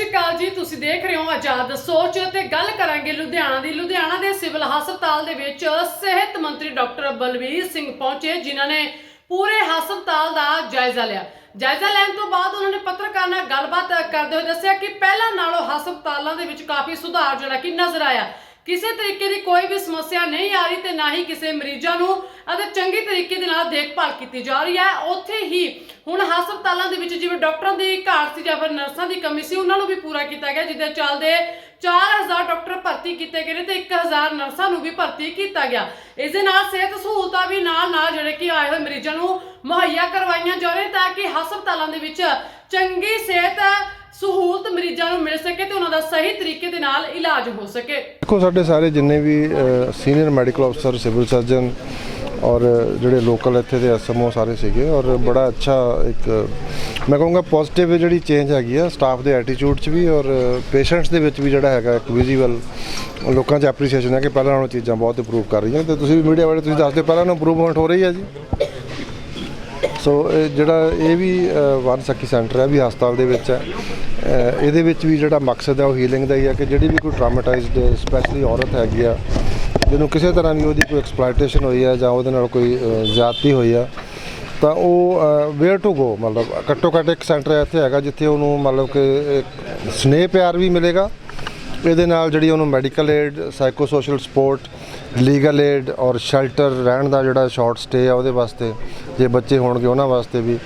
ਸ਼੍ਰੀ ਅਕਾਲ ਜੀ, ਤੁਸੀਂ ਦੇਖ ਰਹੇ ਹੋ ਆਜ਼ਾਦ ਸੋਚ ਤੇ ਗੱਲ ਕਰਾਂਗੇ ਲੁਧਿਆਣਾ ਦੀ। ਲੁਧਿਆਣਾ ਦੇ ਸਿਵਲ ਹਸਪਤਾਲ ਦੇ ਵਿੱਚ ਸਿਹਤ ਮੰਤਰੀ ਡਾਕਟਰ ਬਲਵੀਰ ਸਿੰਘ ਪਹੁੰਚੇ, ਜਿਨ੍ਹਾਂ ਨੇ ਪੂਰੇ ਹਸਪਤਾਲ ਦਾ ਜਾਇਜ਼ਾ ਲਿਆ। ਜਾਇਜ਼ਾ ਲੈਣ ਤੋਂ ਬਾਅਦ ਉਹਨਾਂ ਨੇ ਪੱਤਰਕਾਰ ਨਾਲ ਗੱਲਬਾਤ ਕਰਦੇ ਹੋਏ ਦੱਸਿਆ ਕਿ ਪਹਿਲਾਂ ਨਾਲੋਂ ਹਸਪਤਾਲਾਂ ਦੇ ਵਿੱਚ ਕਾਫੀ ਸੁਧਾਰ ਜਿਹੜਾ ਕਿ ਨਜ਼ਰ ਆਇਆ। ਕਿਸੇ ਤਰੀਕੇ ਦੀ ਕੋਈ ਵੀ ਸਮੱਸਿਆ ਨਹੀਂ ਆ ਰਹੀ ਤੇ ਨਾ ਹੀ ਕਿਸੇ ਮਰੀਜ਼ਾਂ ਨੂੰ ਅਤੇ ਚੰਗੀ ਤਰੀਕੇ ਦੇ ਨਾਲ ਦੇਖਭਾਲ ਕੀਤੀ ਜਾ ਰਹੀ ਹੈ। ਉੱਥੇ ਹੀ ਹੁਣ ਹਸਪਤਾਲਾਂ ਦੇ ਵਿੱਚ ਜਿਵੇਂ ਡਾਕਟਰਾਂ ਦੀ ਘਾਟ ਸੀ ਜਾਂ ਫਿਰ ਨਰਸਾਂ ਦੀ ਕਮੀ ਸੀ, ਉਹਨਾਂ ਨੂੰ ਵੀ ਪੂਰਾ ਕੀਤਾ ਗਿਆ, ਜਿਹਦੇ ਚੱਲਦੇ 4000 ਡਾਕਟਰ ਭਰਤੀ ਕੀਤੇ ਗਏ ਨੇ ਤੇ 1000 ਨਰਸਾਂ ਨੂੰ ਵੀ ਭਰਤੀ ਕੀਤਾ ਗਿਆ। ਇਸ ਦੇ ਨਾਲ ਸਿਹਤ ਸਹੂਲਤਾਂ ਵੀ ਨਾਲ ਨਾਲ ਜਿਹੜੇ ਕਿ ਆਏ ਹੋਏ ਮਰੀਜ਼ਾਂ ਨੂੰ ਮੁਹੱਈਆ ਕਰਵਾਈਆਂ ਜਾ ਰਹੀਆਂ ਤਾਂ ਕਿ ਹਸਪਤਾਲਾਂ ਦੇ ਵਿੱਚ ਚੰਗੀ ਸਿਹਤ ਸਹੂਲਤ ਮਰੀਜ਼ਾਂ ਨੂੰ ਮਿਲ ਸਕੇ ਤੇ ਉਹਨਾਂ ਦਾ ਸਹੀ ਤਰੀਕੇ ਦੇ ਨਾਲ ਇਲਾਜ ਹੋ ਸਕੇ। ਦੇਖੋ ਸਾਡੇ ਸਾਰੇ ਜਿੰਨੇ ਵੀ ਸੀਨੀਅਰ ਮੈਡੀਕਲ ਅਫਸਰ ਸਿਵਲ ਸਰਜਨ ਔਰ ਜਿਹੜੇ ਲੋਕਲ ਇੱਥੇ ਦੇ ਐਸਐਮਓ ਸਾਰੇ ਸੀਗੇ ਔਰ ਬੜਾ ਅੱਛਾ ਇੱਕ ਮੈਂ ਕਹੂੰਗਾ ਪੋਜ਼ਿਟਿਵ ਜਿਹੜੀ ਚੇਂਜ ਹੈਗੀ ਆ ਸਟਾਫ ਦੇ ਐਟੀਟਿਊਡ 'ਚ ਵੀ ਔਰ ਪੇਸ਼ੈਂਟਸ ਦੇ ਵਿੱਚ ਵੀ ਜਿਹੜਾ ਹੈਗਾ ਇੱਕ ਵਿਜ਼ੀਬਲ ਲੋਕਾਂ 'ਚ ਐਪਰੀਸੀਏਸ਼ਨ ਹੈ ਕਿ ਪਹਿਲਾਂ ਨਾਲੋਂ ਚੀਜ਼ਾਂ ਬਹੁਤ ਇੰਪਰੂਵ ਕਰ ਰਹੀਆਂ। ਤੇ ਤੁਸੀਂ ਵੀ ਮੀਡੀਆ ਵਾਲੇ ਤੁਸੀਂ ਦੱਸਦੇ ਪਹਿਲਾਂ ਨਾਲੋਂ ਇੰਪਰੂਵਮੈਂਟ ਹੋ ਰਹੀ ਹੈ ਜੀ। ਸੋ ਇਹ ਜਿਹੜਾ ਇਹ ਵੀ ਅ, ਵਨ ਸਖੀ ਸੈਂਟਰ ਹੈ ਵੀ ਹਸਪਤਾਲ ਦੇ ਵਿੱਚ ਹੈ। ਇਹਦੇ ਵਿੱਚ ਵੀ ਜਿਹੜਾ ਮਕਸਦ ਹੈ ਉਹ ਹੀਲਿੰਗ ਦਾ ਹੀ ਹੈ ਕਿ ਜਿਹੜੀ ਵੀ ਕੋਈ ਟਰਾਮਾਟਾਈਜ਼ਡ ਸਪੈਸ਼ਲੀ ਔਰਤ ਹੈਗੀ ਆ ਜਿਹਨੂੰ ਕਿਸੇ ਤਰ੍ਹਾਂ ਦੀ ਉਹਦੀ ਕੋਈ ਐਕਸਪਲੋਇਟੇਸ਼ਨ ਹੋਈ ਆ ਜਾਂ ਉਹਦੇ ਨਾਲ ਕੋਈ ਅ, ਜ਼ਿਆਦਤੀ ਹੋਈ ਆ ਤਾਂ ਉਹ ਵੇਅਰ ਟੂ ਗੋ ਮਤਲਬ ਘੱਟੋ ਘੱਟ ਇੱਕ ਸੈਂਟਰ ਇੱਥੇ ਹੈਗਾ ਜਿੱਥੇ ਉਹਨੂੰ ਮਤਲਬ ਕਿ ਸਨੇਹ ਪਿਆਰ ਵੀ ਮਿਲੇਗਾ। ਇਹਦੇ ਨਾਲ ਜਿਹੜੀ ਉਹਨੂੰ medical aid psycho social support legal aid ਔਰ ਸ਼ੈਲਟਰ ਰਹਿਣ ਦਾ ਜਿਹੜਾ ਸ਼ਾਰਟ ਸਟੇ ਆ ਉਹਦੇ ਵਾਸਤੇ ਜੇ ਬੱਚੇ ਹੋਣਗੇ ਉਹਨਾਂ ਵਾਸਤੇ ਵੀ।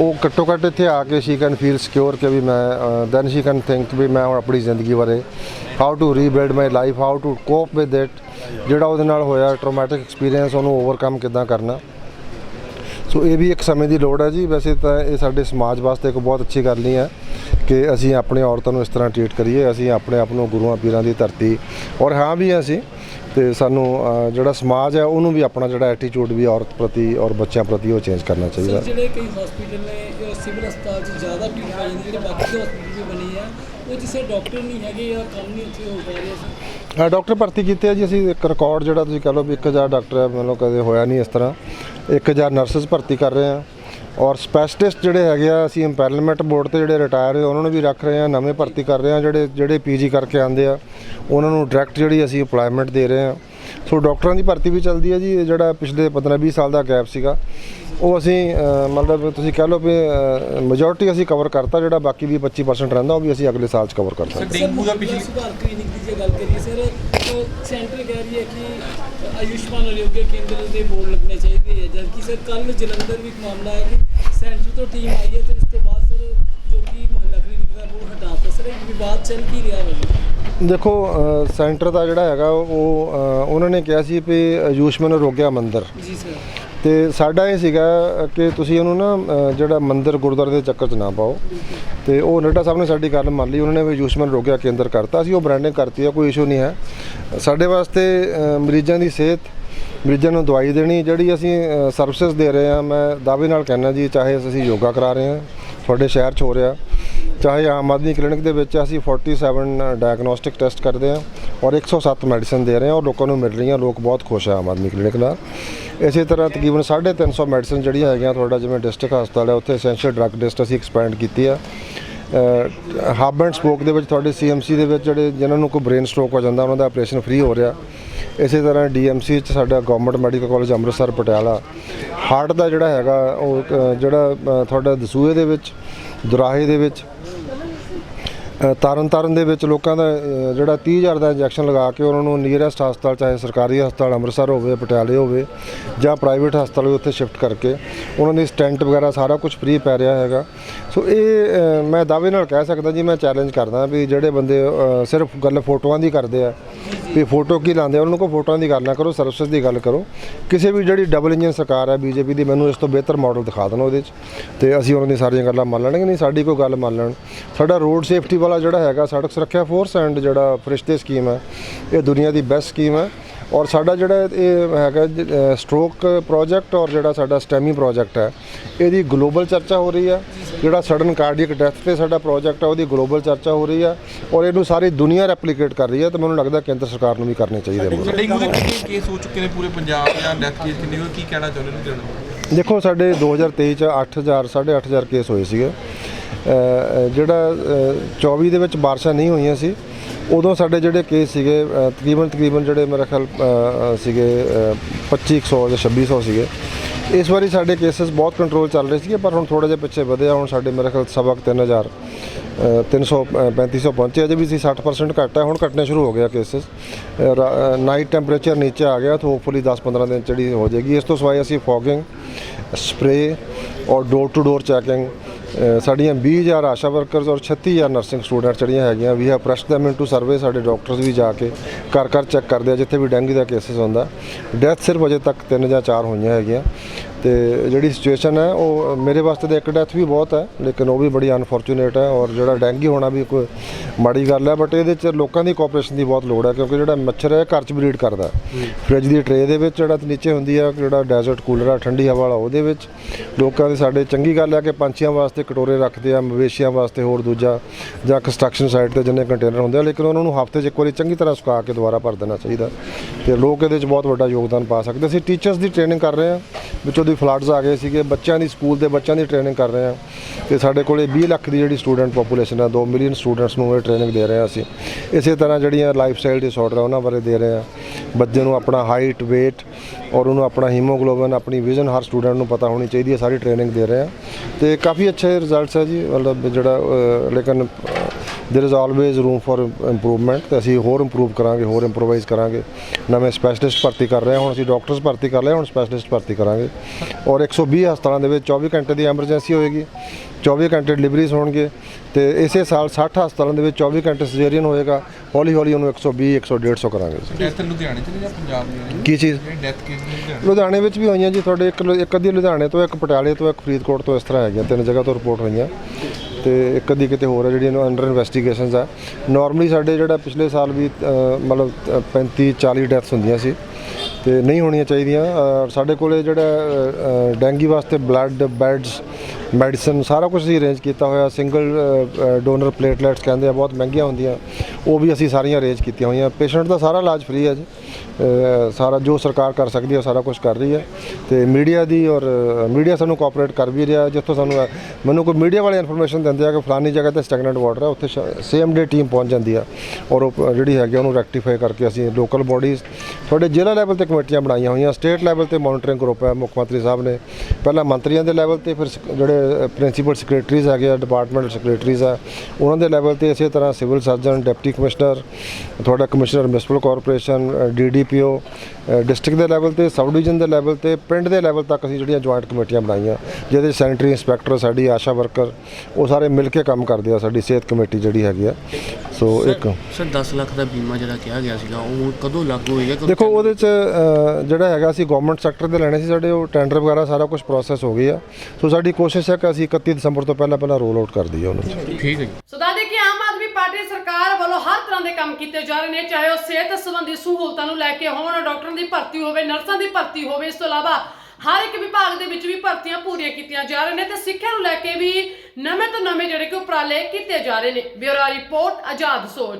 ਉਹ ਘੱਟੋ ਘੱਟ ਇੱਥੇ ਆ ਕੇ ਸ਼ੀ ਕੈਨ ਫੀਲ ਸਿਕਿਉਰ ਕਿ ਵੀ ਮੈਂ ਦੈਨ ਸ਼ੀ ਕੈਨ ਥਿੰਕ ਵੀ ਮੈਂ ਹੁਣ ਆਪਣੀ ਜ਼ਿੰਦਗੀ ਬਾਰੇ how to rebuild my life how to cope with it ਜਿਹੜਾ ਉਹਦੇ ਨਾਲ ਹੋਇਆ ਟਰੋਮੈਟਿਕ ਐਕਸਪੀਰੀਅੰਸ ਉਹਨੂੰ ਓਵਰਕਮ ਕਿੱਦਾਂ ਕਰਨਾ। ਸੋ ਇਹ ਵੀ ਇੱਕ ਸਮੇਂ ਦੀ ਲੋੜ ਹੈ ਜੀ। ਵੈਸੇ ਤਾਂ ਇਹ ਸਾਡੇ ਸਮਾਜ ਵਾਸਤੇ ਇੱਕ ਬਹੁਤ ਅੱਛੀ ਗੱਲ ਨਹੀਂ ਹੈ ਕਿ ਅਸੀਂ ਆਪਣੇ ਔਰਤਾਂ ਨੂੰ ਇਸ ਤਰ੍ਹਾਂ ਟ੍ਰੀਟ ਕਰੀਏ। ਅਸੀਂ ਆਪਣੇ ਆਪ ਨੂੰ ਗੁਰੂਆਂ, ਪੀਰਾਂ ਦੀ ਧਰਤੀ ਔਰ ਹਾਂ ਵੀ ਹਾਂ ਅਸੀਂ ਤੇ ਸਾਨੂੰ ਜਿਹੜਾ ਸਮਾਜ ਹੈ ਉਹਨੂੰ ਵੀ ਆਪਣਾ ਜਿਹੜਾ ਐਟੀਟਿਊਡ ਵੀ ਔਰਤ ਪ੍ਰਤੀ ਔਰ ਬੱਚਿਆਂ ਪ੍ਰਤੀ ਉਹ ਚੇਂਜ ਕਰਨਾ ਚਾਹੀਦਾ। ਜਿਹੜੇ ਕਈ ਹਸਪੀਟਲ ਨੇ ਸਿਵਲ ਹਸਪਤਾਲ 'ਚ ਜ਼ਿਆਦਾ ਭੀੜ ਪੈ ਜਾਂਦੀ ਜਿਹੜੇ ਬਾਕੀ ਦੇ ਹਸਪੀਟਲ ਵੀ ਬਣੇ ਆ ਉਹ ਜਿਸੇ ਡਾਕਟਰ ਨਹੀਂ ਹੈਗੇ ਜਾਂ ਕੰਮ ਨਹੀਂ ਉੱਥੇ ਹੋ ਪਾ ਰਿਹਾ ਡਾਕਟਰ ਭਰਤੀ ਕੀਤੇ ਆ ਜੀ ਅਸੀਂ ਇੱਕ ਰਿਕਾਰਡ ਜਿਹੜਾ ਤੁਸੀਂ ਕਹ ਲਓ ਵੀ 1000 ਡਾਕਟਰ ਹੈ ਮਤਲਬ ਕਦੇ ਹੋਇਆ ਨਹੀਂ ਇਸ ਤਰ੍ਹਾਂ। 1000 ਨਰਸਸ ਭਰਤੀ ਕਰ ਰਹੇ ਆ। ਔਰ ਸਪੈਸ਼ਲਿਸਟ ਜਿਹੜੇ ਹੈਗੇ ਆ, ਅਸੀਂ ਇੰਪੈਰਲਮੈਂਟ ਬੋਰਡ ਤੇ ਜਿਹੜੇ ਰਿਟਾਇਰ ਹੋਏ, ਉਹਨਾਂ ਨੂੰ ਵੀ ਰੱਖ ਰਹੇ ਆ ਨਵੇਂ ਭਰਤੀ ਕਰ ਰਹੇ ਆ ਜਿਹੜੇ ਜਿਹੜੇ ਪੀਜੀ ਕਰਕੇ ਆਉਂਦੇ ਆ, ਉਹਨਾਂ ਨੂੰ ਡਾਇਰੈਕਟ ਜਿਹੜੀ ਅਸੀਂ ਅਪਲਾਈਮੈਂਟ ਦੇ ਰਹੇ ਆ ਸੋ ਡਾਕਟਰਾਂ ਦੀ ਭਰਤੀ ਵੀ ਚੱਲਦੀ ਹੈ ਜੀ ਇਹ ਜਿਹੜਾ ਪਿਛਲੇ 15 20 ਸਾਲ ਦਾ ਗੈਪ ਸੀਗਾ ਉਹ ਅਸੀਂ ਮਤਲਬ ਤੁਸੀਂ ਕਹਿ ਲਓ ਵੀ ਮੈਜੋਰਟੀ ਅਸੀਂ ਕਵਰ ਕਰਤਾ ਜਿਹੜਾ ਬਾਕੀ ਵੀ 25% ਰਹਿੰਦਾ ਉਹ ਵੀ ਅਸੀਂ ਅਗਲੇ ਸਾਲ 'ਚ ਕਵਰ ਕਰ ਸਕਦੇ ਡੇਂਗੂ ਦਾ ਪਿਛਲੀ ਸੁਧਾਰ ਕਲੀਨਿਕ ਦੀ ਜੇ ਗੱਲ ਕਰੀਏ ਸਰ ਸੈਂਟਰ ਕਹਿ ਰਹੀ ਹੈ ਕਿ ਆਯੁਸ਼ਮਾਨ ਆਰੋਗਯ ਕੇਂਦਰ ਦੇ ਬੋਰਡ ਲੱਗਣੇ ਚਾਹੀਦੇ ਹੈ ਜਦਕਿ ਸਰ ਕੱਲ ਜਲੰਧਰ ਵੀ ਇੱਕ ਮਾਮਲਾ ਹੈ ਕਿ ਸੈਂਟਰ ਤੋਂ ਟੀਮ ਆਈ ਹੈ ਦੇਖੋ ਸੈਂਟਰ ਦਾ ਜਿਹੜਾ ਹੈਗਾ ਉਹ ਉਹਨਾਂ ਨੇ ਕਿਹਾ ਸੀ ਵੀ ਆਯੁਸ਼ਮਨ ਰੋਗਿਆ ਮੰਦਿਰ। ਜੀ ਸਰ। ਤੇ ਸਾਡਾ ਇਹ ਸੀਗਾ ਕਿ ਤੁਸੀਂ ਉਹਨੂੰ ਨਾ ਜਿਹੜਾ ਮੰਦਿਰ ਗੁਰਦੁਆਰੇ ਦੇ ਚੱਕਰ 'ਚ ਨਾ ਪਾਓ। ਤੇ ਉਹ ਨੱਡਾ ਸਾਹਿਬ ਨੇ ਸਾਡੀ ਗੱਲ ਮੰਨ ਲਈ ਉਹਨਾਂ ਨੇ ਵੀ ਆਯੁਸ਼ਮਨ ਰੋਗਿਆ ਕੇਂਦਰ ਕਰਤਾ ਸੀ ਉਹ ਬ੍ਰਾਂਡਿੰਗ ਕਰਤੀ ਆ ਕੋਈ ਇਸ਼ੂ ਨਹੀਂ ਹੈ। ਸਾਡੇ ਵਾਸਤੇ ਮਰੀਜ਼ਾਂ ਦੀ ਸਿਹਤ ਮਰੀਜ਼ਾਂ ਨੂੰ ਦਵਾਈ ਦੇਣੀ ਜਿਹੜੀ ਅਸੀਂ ਸਰਵਿਸਿਜ਼ ਦੇ ਰਹੇ ਹਾਂ ਮੈਂ ਦਾਅਵੇ ਨਾਲ ਕਹਿਣਾ ਜੀ ਚਾਹੇ ਅਸੀਂ ਯੋਗਾ ਕਰਾ ਰਹੇ ਹਾਂ ਤੁਹਾਡੇ ਸ਼ਹਿਰ 'ਚ ਹੋ ਰਿਹਾ। ਚਾਹੇ ਆਮ ਆਦਮੀ ਕਲੀਨਿਕ ਦੇ ਵਿੱਚ ਅਸੀਂ 47 ਡਾਇਗਨੋਸਟਿਕ ਟੈਸਟ ਕਰਦੇ ਹਾਂ ਔਰ 107 ਮੈਡੀਸਨ ਦੇ ਰਹੇ ਹਾਂ ਔਰ ਲੋਕਾਂ ਨੂੰ ਮਿਲ ਰਹੀਆਂ, ਲੋਕ ਬਹੁਤ ਖੁਸ਼ ਆ ਆਮ ਆਦਮੀ ਕਲੀਨਿਕ ਨਾਲ। ਇਸੇ ਤਰ੍ਹਾਂ ਤਕਰੀਬਨ 350 ਮੈਡੀਸਨ ਜਿਹੜੀਆਂ ਹੈਗੀਆਂ ਤੁਹਾਡਾ, ਜਿਵੇਂ ਡਿਸਟ੍ਰਿਕਟ ਹਸਪਤਾਲ ਹੈ, ਉੱਥੇ ਐਸੈਂਸ਼ੀਅਲ ਡਰੱਗ ਲਿਸਟ ਅਸੀਂ ਐਕਸਪੈਂਡ ਕੀਤੀ ਆ। ਹੱਬ ਐਂਡ ਸਪੋਕ ਦੇ ਵਿੱਚ ਤੁਹਾਡੇ ਸੀਐਮਸੀ ਦੇ ਵਿੱਚ ਜਿਹੜੇ ਜਿਨ੍ਹਾਂ ਨੂੰ ਕੋਈ ਬ੍ਰੇਨ ਸਟ੍ਰੋਕ ਹੋ ਜਾਂਦਾ, ਉਹਨਾਂ ਦਾ ਆਪਰੇਸ਼ਨ ਫ੍ਰੀ ਹੋ ਰਿਹਾ। ਇਸੇ ਤਰ੍ਹਾਂ ਡੀਐਮਸੀ ਚ ਸਾਡਾ government medical college Amritsar, Patiala. Heart ਦਾ ਜਿਹੜਾ ਹੈਗਾ, ਉਹ ਜਿਹੜਾ ਤੁਹਾਡਾ ਦਸੂਏ ਦੇ ਵਿੱਚ, ਦੁਰਾਹੇ ਦੇ ਵਿੱਚ ਤਰਨ ਤਾਰਨ ਦੇ ਵਿੱਚ ਲੋਕਾਂ ਦਾ ਅ, ਜਿਹੜਾ 30000 ਦਾ ਇੰਜੈਕਸ਼ਨ ਲਗਾ ਕੇ ਉਹਨਾਂ ਨੂੰ ਨੀਅਰੈਸਟ ਹਸਪਤਾਲ ਚਾਹੇ ਸਰਕਾਰੀ ਹਸਪਤਾਲ ਅੰਮ੍ਰਿਤਸਰ ਹੋਵੇ ਪਟਿਆਲੇ ਹੋਵੇ ਜਾਂ ਪ੍ਰਾਈਵੇਟ ਹਸਪਤਾਲ ਹੋਵੇ ਉੱਥੇ ਸ਼ਿਫਟ ਕਰਕੇ ਉਹਨਾਂ ਦੀ ਸਟੈਂਟ ਵਗੈਰਾ ਸਾਰਾ ਕੁਝ ਫ੍ਰੀ ਪੈ ਰਿਹਾ ਹੈਗਾ। ਸੋ ਇਹ ਮੈਂ ਦਾਅਵੇ ਨਾਲ ਕਹਿ ਸਕਦਾ ਜੀ ਮੈਂ ਚੈਲੰਜ ਕਰਦਾ ਵੀ ਜਿਹੜੇ ਬੰਦੇ ਸਿਰਫ ਗੱਲ ਫੋਟੋਆਂ ਦੀ ਕਰਦੇ ਆ ਵੀ ਫੋਟੋ ਕੀ ਲਾਉਂਦੇ ਆ? ਉਹਨਾਂ ਨੂੰ ਕੋ ਫੋਟੋਆਂ ਦੀ ਗੱਲ ਨਾ ਕਰੋ ਸਰਵਿਸ ਦੀ ਗੱਲ ਕਰੋ। ਕਿਸੇ ਵੀ ਜਿਹੜੀ ਡਬਲ ਇੰਜਨ ਸਰਕਾਰ ਹੈ, ਬੀਜੇਪੀ ਦੀ, ਮੈਨੂੰ ਇਸ ਤੋਂ ਬਿਹਤਰ ਮਾਡਲ ਦਿਖਾ ਦੇਣ ਉਹਦੇ 'ਚ। ਤੇ ਅਸੀਂ ਉਹਨਾਂ ਦੀ ਸਾਰੀਆਂ ਗੱਲਾਂ ਮੰਨ ਲੈਣਗੇ, ਨਹੀਂ ਸਾਡੀ ਕੋਈ ਗੱਲ ਮੰਨ ਲੈਣ। ਸਾਡਾ ਰੋਡ ਸੇਫਟੀ ਵਾਲਾ ਜਿਹੜਾ ਹੈਗਾ, ਸੜਕ ਸੁਰੱਖਿਆ ਫੋਰਸ ਐਂਡ ਜਿਹੜਾ ਫਰਿਸ਼ਤੇ ਸਕੀਮ ਹੈ, ਇਹ ਦੁਨੀਆ ਦੀ ਬੈਸਟ ਸਕੀਮ ਹੈ। ਔਰ ਸਾਡਾ ਜਿਹੜਾ ਇਹ ਹੈਗਾ ਸਟ੍ਰੋਕ ਪ੍ਰੋਜੈਕਟ ਔਰ ਜਿਹੜਾ ਸਾਡਾ ਸਟੈਮੀ ਪ੍ਰੋਜੈਕਟ ਹੈ ਇਹਦੀ ਗਲੋਬਲ ਚਰਚਾ ਹੋ ਰਹੀ ਹੈ। ਜਿਹੜਾ ਸਡਨ ਕਾਰਡੀਅਕ ਡੈਥ ਤੇ ਸਾਡਾ ਪ੍ਰੋਜੈਕਟ ਹੈ ਉਹਦੀ ਗਲੋਬਲ ਚਰਚਾ ਹੋ ਰਹੀ ਹੈ ਔਰ ਇਹਨੂੰ ਸਾਰੀ ਦੁਨੀਆ ਰੈਪਲੀਕੇਟ ਕਰ ਰਹੀ ਹੈ ਤੇ ਮੈਨੂੰ ਲੱਗਦਾ ਕੇਂਦਰ ਸਰਕਾਰ ਨੂੰ ਵੀ ਕਰਨੇ ਚਾਹੀਦੇ ਨੇ। ਡੇਂਗੂ ਦੇ ਕਿੰਨੇ ਕੇਸ ਹੋ ਚੁੱਕੇ ਨੇ ਪੂਰੇ ਪੰਜਾਬ ਜਾਂ ਡੈਥ ਕੇਸ ਕਿੰਨੇ ਹੋਏ ਕੀ ਕਹਿਣਾ ਚਾਹੁੰਦੇ ਨੇ ਤੁਹਾਨੂੰ ਦੇਖੋ ਸਾਡੇ 2023 ਚ 8000 8500 ਕੇਸ ਹੋਏ ਸੀਗੇ। ਜਿਹੜਾ ਅ, 24 ਦੇ ਵਿੱਚ ਬਾਰਿਸ਼ਾਂ ਨਹੀਂ ਹੋਈਆਂ ਸੀ। ਉਦੋਂ ਸਾਡੇ ਜਿਹੜੇ ਕੇਸ ਸੀਗੇ ਤਕਰੀਬਨ ਤਕਰੀਬਨ ਜਿਹੜੇ ਮੇਰੇ ਖਿਆਲ ਅ, ਅ, ਸੀਗੇ ਅ, 2500 ਜਾਂ 2600 ਸੀਗੇ। ਇਸ ਵਾਰੀ ਸਾਡੇ ਕੇਸਸ ਬਹੁਤ ਕੰਟਰੋਲ ਚੱਲ ਰਹੇ ਸੀਗੇ ਪਰ ਹੁਣ ਥੋੜਾ ਜਿਹਾ ਪਿੱਛੇ ਵਧਿਆ ਹੁਣ ਸਾਡੇ ਮੇਰੇ ਖਿਆਲ ਸਬਕ ਕੁ 3000 ਅ, 300 ਅ, 3500 ਪਹੁੰਚੇ। ਅਜੇ ਵੀ ਸੀ 60% ਘੱਟ ਹੈ ਹੁਣ ਘਟਨੇ ਸ਼ੁਰੂ ਹੋ ਗਿਆ ਕੇਸਸ ਨਾਈਟ ਟੈਂਪਰੇਚਰ ਨੀਚੇ ਆ ਗਿਆ ਤਾਂ ਹੋਪਫੁਲੀ 10-15 ਦਿਨ ਚ ਹੋ ਜਾਏਗੀ। ਇਸ ਤੋਂ ਸਿਵਾਏ ਅਸੀਂ ਫੋਗਿੰਗ ਸਪਰੇ ਔਰ ਡੋਰ ਟੂ ਡੋਰ ਚੈਕਿੰਗ ਸਾਡੀਆਂ 20000 ਆਸ਼ਾ ਵਰਕਰਸ ਔਰ 36000 ਨਰਸਿੰਗ ਸਟੂਡੈਂਟ ਜਿਹੜੀਆਂ ਹੈਗੀਆਂ ਵੀ have pressed them into survey ਸਾਡੇ ਡਾਕਟਰਸ ਵੀ ਜਾ ਕੇ ਘਰ ਘਰ ਚੈੱਕ ਕਰਦੇ ਆ, ਜਿੱਥੇ ਵੀ ਡੈਂਗੂ ਦਾ ਕੇਸਿਸ ਹੁੰਦਾ। ਡੈਥ ਸਿਰਫ ਅਜੇ ਤੱਕ 3 ਜਾਂ 4 ਹੋਈਆਂ ਹੈਗੀਆਂ। ਤੇ ਜਿਹੜੀ ਸਿਚੁਏਸ਼ਨ ਹੈ, ਉਹ ਮੇਰੇ ਵਾਸਤੇ ਤਾਂ ਇੱਕ ਡੈਥ ਵੀ ਬਹੁਤ ਹੈ, ਲੇਕਿਨ ਉਹ ਵੀ ਬੜੀ ਅਨਫੋਰਚੂਨੇਟ ਹੈ ਔਰ ਜਿਹੜਾ ਡੈਂਗੂ ਹੋਣਾ ਵੀ ਕੋਈ ਮਾੜੀ ਗੱਲ ਹੈ ਬਟ ਇਹਦੇ ਚ ਲੋਕਾਂ ਦੀ ਕੋਆਪਰੇਸ਼ਨ ਦੀ ਬਹੁਤ ਲੋੜ ਹੈ ਕਿਉਂਕਿ ਜਿਹੜਾ ਮੱਛਰ ਹੈ ਘਰ ਚ ਬਰੀਡ ਕਰਦਾ ਫ੍ਰਿਜ ਦੀ ਟਰੇ ਦੇ ਵਿੱਚ ਜਿਹੜਾ ਨੀਚੇ ਹੁੰਦੀ ਹੈ ਜਿਹੜਾ ਡੈਜ਼ਰਟ ਕੂਲਰ ਆ ਠੰਡੀ ਹਵਾ ਵਾਲਾ ਉਹਦੇ ਵਿੱਚ ਲੋਕਾਂ ਦੇ ਸਾਡੇ ਚੰਗੀ ਗੱਲ ਹੈ ਕਿ ਪੰਛੀਆਂ ਵਾਸਤੇ ਕਟੋਰੇ ਰੱਖਦੇ ਆ ਮਵੇਸ਼ੀਆਂ ਵਾਸਤੇ ਹੋਰ ਦੂਜਾ ਜਾਂ ਕੰਸਟਰਕਸ਼ਨ ਸਾਈਟ ਤੇ ਜਿੰਨੇ ਕੰਟੇਨਰ ਹੁੰਦੇ ਆ ਲੇਕਿਨ ਉਹਨਾਂ ਨੂੰ ਹਫ਼ਤੇ 'ਚ ਇੱਕ ਵਾਰੀ ਚੰਗੀ ਤਰ੍ਹਾਂ ਸੁਕਾ ਕੇ ਦੁਬਾਰਾ ਭਰ ਦੇਣਾ ਚਾਹੀਦਾ ਤੇ ਲੋਕ ਇਹਦੇ 'ਚ ਬਹੁਤ ਵੱਡਾ ਯੋਗਦਾਨ ਪਾ ਸਕਦੇ ਅਸੀਂ ਟੀਚਰਸ ਦੀ ਟ੍ਰੇਨਿੰਗ ਕਰ ਰਹੇ ਹਾਂ। ਵਿੱਚੋਂ ਦੀ ਫਲੱਡਸ ਆ ਗਏ ਸੀਗੇ, ਬੱਚਿਆਂ ਦੀ ਸਕੂਲ ਦੇ ਬੱਚਿਆਂ ਦੀ ਟ੍ਰੇਨਿੰਗ ਕਰ ਰਹੇ ਹਾਂ। ਤੇ ਸਾਡੇ ਕੋਲੇ 20 ਲੱਖ ਦੀ ਜਿਹੜੀ ਸਟੂਡੈਂਟ ਪੋਪੂਲੇਸ਼ਨ ਹੈ 2 ਮਿਲੀਅਨ ਸਟੂਡੈਂਟਸ ਨੂੰ ਇਹ ਟ੍ਰੇਨਿੰਗ ਦੇ ਰਹੇ ਹਾਂ ਅਸੀਂ। ਇਸੇ ਤਰ੍ਹਾਂ ਜਿਹੜੀਆਂ ਲਾਈਫ ਸਟਾਈਲ ਡਿਸਆਰਡਰ ਆ, ਉਹਨਾਂ ਬਾਰੇ ਦੇ ਰਹੇ ਹਾਂ। ਬੱਚੇ ਨੂੰ ਆਪਣਾ ਹਾਈਟ weight ਔਰ ਉਹਨੂੰ ਆਪਣਾ ਹੀਮੋਗਲੋਬਨ ਆਪਣੀ ਵਿਜ਼ਨ ਹਰ ਸਟੂਡੈਂਟ ਨੂੰ ਪਤਾ ਹੋਣੀ ਚਾਹੀਦੀ ਹੈ, ਸਾਰੀ ਟ੍ਰੇਨਿੰਗ ਦੇ ਰਹੇ ਹਾਂ। ਤੇ ਕਾਫੀ ਅੱਛੇ ਰਿਜ਼ਲਟਸ ਹੈ ਜੀ, ਮਤਲਬ ਜਿਹੜਾ ਲੇਕਿਨ there is always room for improvement ਤੇ ਅਸੀਂ ਹੋਰ ਇੰਪਰੂਵ ਕਰਾਂਗੇ ਹੋਰ ਇੰਪਰੋਵਾਈਜ਼ ਕਰਾਂਗੇ। ਨਵੇਂ ਸਪੈਸ਼ਲਿਸਟ ਭਰਤੀ ਕਰ ਰਹੇ ਹਾਂ ਹੁਣ ਅਸੀਂ ਡਾਕਟਰਸ ਭਰਤੀ ਕਰ ਲਏ ਹੁਣ ਸਪੈਸ਼ਲਿਸਟ ਭਰਤੀ ਕਰਾਂਗੇ। ਔਰ 120 ਹਸਪਤਾਲਾਂ ਦੇ ਵਿੱਚ 24 ਘੰਟੇ ਦੀ ਐਮਰਜੈਂਸੀ ਹੋਏਗੀ 24 ਘੰਟੇ ਡਿਲੀਵਰੀਜ਼ ਹੋਣਗੇ। ਤੇ ਇਸੇ ਸਾਲ 60 ਹਸਪਤਾਲਾਂ ਦੇ ਵਿੱਚ 24 ਘੰਟੇ ਸਰਜਰੀਨ ਹੋਏਗਾ। ਹੌਲੀ ਹੌਲੀ ਉਹਨੂੰ 120 100 150 ਕਰਾਂਗੇ ਡੈਥ ਲੁਧਿਆਣੇ ਚ ਜਾਂ ਪੰਜਾਬ ਦੀ ਕੀ ਚੀਜ਼? ਡੈਥ ਕੇਸ ਲੁਧਿਆਣੇ ਵਿੱਚ ਵੀ ਹੋਈਆਂ ਜੀ ਤੁਹਾਡੇ ਇੱਕ ਇੱਕ ਅੱਧੀ ਲੁਧਿਆਣੇ ਤੋਂ ਇੱਕ ਪਟਿਆਲੇ ਤੋਂ ਇੱਕ ਫਰੀਦਕੋਟ ਤੋਂ ਇਸ ਤਰ੍ਹਾਂ ਹੈਗੀਆਂ ਤਿੰਨ ਜਗ੍ਹਾ ਤੋਂ ਰਿਪੋਰਟ ਹੋਈਆਂ ਤੇ ਇੱਕ ਅੱਧੀ ਕਿਤੇ ਹੋਰ ਹੈ ਜਿਹੜੀਆਂ ਨੂੰ ਅੰਡਰ ਇਨਵੈਸਟੀਗੇਸ਼ਨਸ ਆ। ਨਾਰਮਲੀ ਸਾਡੇ ਜਿਹੜਾ ਪਿਛਲੇ ਸਾਲ ਵੀ ਮਤਲਬ ਅ, 35 40 ਡੈਥਸ ਹੁੰਦੀਆਂ ਸੀ ਤੇ ਨਹੀਂ ਹੋਣੀਆਂ ਚਾਹੀਦੀਆਂ। ਅ, ਸਾਡੇ ਕੋਲੇ ਜਿਹੜਾ ਡੈਂਗੀ ਵਾਸਤੇ ਬਲੱਡ ਬੈਡਸ ਮੈਡੀਸਨ ਸਾਰਾ ਕੁਝ ਅਸੀਂ ਅਰੇਂਜ ਕੀਤਾ ਹੋਇਆ ਸਿੰਗਲ ਡੋਨਰ ਪਲੇਟਲੈਟਸ ਕਹਿੰਦੇ ਆ, ਬਹੁਤ ਮਹਿੰਗੀਆਂ ਹੁੰਦੀਆਂ। ਉਹ ਵੀ ਅਸੀਂ ਸਾਰੀਆਂ ਅਰੇਂਜ ਕੀਤੀਆਂ ਹੋਈਆਂ। ਪੇਸ਼ੈਂਟ ਦਾ ਸਾਰਾ ਇਲਾਜ ਫ੍ਰੀ ਹੈ ਜੀ। ਸਾਰਾ ਜੋ ਸਰਕਾਰ ਕਰ ਸਕਦੀ ਹੈ ਸਾਰਾ ਕੁਝ ਕਰ ਰਹੀ ਹੈ। ਤੇ ਮੀਡੀਆ ਦੀ ਔਰ ਮੀਡੀਆ ਸਾਨੂੰ ਕੋਆਪਰੇਟ ਕਰ ਵੀ ਰਿਹਾ, ਜਿੱਥੋਂ ਸਾਨੂੰ ਮੈਨੂੰ ਕੋਈ ਮੀਡੀਆ ਵਾਲੇ ਇਨਫੋਰਮੇਸ਼ਨ ਦਿੰਦੇ ਆ ਕਿ ਫਲਾਨੀ ਜਗ੍ਹਾ ਤੇ ਸਟੈਗਨੈਂਟ ਵਾਟਰ ਹੈ, ਉੱਥੇ ਸੇਮ ਡੇ ਟੀਮ ਪਹੁੰਚ ਜਾਂਦੀ ਆ। ਔਰ ਉਹ ਜਿਹੜੀ ਹੈਗੀ ਆ, ਉਹਨੂੰ ਰੈਕਟੀਫਾਈ ਕਰਕੇ ਅਸੀਂ ਲੋਕਲ ਬੋਡੀਜ਼ ਤੁਹਾਡੇ ਜ਼ਿਲ੍ਹਾ ਲੈਵਲ ਤੇ ਕਮੇਟੀਆਂ ਬਣਾਈਆਂ ਹੋਈਆਂ ਸਟੇਟ ਲੈਵਲ ਤੇ ਮੋਨੀਟਰਿੰਗ ਗਰੁੱਪ ਹੈ, ਮੁੱਖ ਮੰਤਰੀ ਸਾਹਿਬ ਨੇ। ਪਹਿਲਾਂ ਮੰਤਰੀਆਂ ਦੇ ਲੈਵਲ ਤੇ, ਫਿਰ ਸ- ਜਿਹੜੇ ਪ੍ਰਿੰਸੀਪਲ ਸੈਕਟਰੀਜ਼ ਹੈਗੇ ਆ ਡਿਪਾਰਟਮੈਂਟਲ ਸੈਕਟਰੀਜ਼ ਆ। ਉਹਨਾਂ ਦੇ ਲੈਵਲ ਤੇ ਇਸੇ ਤਰ੍ਹਾਂ ਸਿਵਲ ਸਰਜਨ, ਡਿਪਟੀ ਕਮਿਸ਼ਨਰ, ਤੁਹਾਡਾ commissioner municipal corporation DDPO district ਦੇ ਲੈਵਲ ਤੇ, ਸਬ ਡਿਵੀਜ਼ਨ ਦੇ ਲੈਵਲ ਤੇ, ਪਿੰਡ ਦੇ ਲੈਵਲ ਤੱਕ ਅਸੀਂ ਜਿਹੜੀਆਂ ਜੁਆਇੰਟ ਕਮੇਟੀਆਂ ਬਣਾਈਆਂ। ਜਿਹਦੇ ਸੈਨੇਟਰੀ ਇੰਸਪੈਕਟਰ, ਸਾਡੀ ਆਸ਼ਾ ਵਰਕਰ, ਉਹ ਸਾਰੇ ਮਿਲ ਕੇ ਕੰਮ ਕਰਦੇ ਆ, ਸਾਡੀ ਸਿਹਤ ਕਮੇਟੀ ਜਿਹੜੀ ਹੈਗੀ ਆ। ਸੋ ਇੱਕ ਸਰ 10 ਲੱਖ ਦਾ ਬੀਮਾ ਜਿਹੜਾ ਕਿਹਾ ਗਿਆ ਸੀਗਾ ਉਹ ਕਦੋਂ ਲਾਗੂ ਹੋਏਗਾ ਕਦੋਂ ਦੇਖੋ ਉਹਦੇ ਚ ਅ, ਜਿਹੜਾ ਹੈਗਾ ਅਸੀਂ ਗਵਰਨਮੈਂਟ ਸੈਕਟਰ ਦੇ ਲੈਣੇ ਸੀ ਸਾਡੇ ਉਹ ਟੈਂਡਰ ਵਗੈਰਾ ਸਾਰਾ ਕੁਝ ਪ੍ਰੋਸੈਸ ਹੋ ਗਿਆ ਸੋ ਸਾਡੀ ਕੋਸ਼ਿਸ਼ ਹੈ ਕਿ ਅਸੀਂ 31 ਦਸੰਬਰ ਤੋਂ ਪਹਿਲਾਂ ਪਹਿਲਾਂ ਰੋਲ ਆਊਟ ਕਰ ਦਈਏ ਉਹਨੂੰ। ਠੀਕ ਹੈ ਜੀ। ਸੋ ਦੱਸਦੇ ਕਿ ਆਮ ਆਦਮੀ ਪਾਰਟੀ ਸਰਕਾਰ ਵੱਲੋਂ ਹਰ ਤਰ੍ਹਾਂ ਦੇ ਕੰਮ ਕੀਤੇ ਜਾ ਰਹੇ ਨੇ ਚਾਹੇ ਉਹ ਸਿਹਤ ਸੰਬੰਧੀ ਸਹੂਲਤਾਂ ਨੂੰ ਲੈ ਕੇ ਹੋਣ ਡਾਕਟਰਾਂ ਦੀ ਭਰਤੀ ਹੋਵੇ ਨਰਸਾਂ ਦੀ ਭਰਤੀ ਹੋਵੇ ਇਸ ਤੋਂ ਇਲਾਵਾ ਹਰ ਇੱਕ ਵਿਭਾਗ ਦੇ ਵਿੱਚ ਵੀ ਭਰਤੀਆਂ ਪੂਰੀਆਂ ਕੀਤੀਆਂ ਜਾ ਰਹੀਆਂ ਨੇ ਤੇ ਸਿੱਖਿਆ ਨੂੰ ਲੈ ਕੇ ਵੀ ਨਵੇਂ ਤੋਂ ਨਵੇਂ ਜਿਹੜੇ ਕਿ ਉਪਰਾਲੇ ਕੀਤੇ ਜਾ ਰਹੇ ਨੇ। ਬਿਊਰੋ ਰਿਪੋਰਟ, ਆਜ਼ਾਦ ਸੋਚ।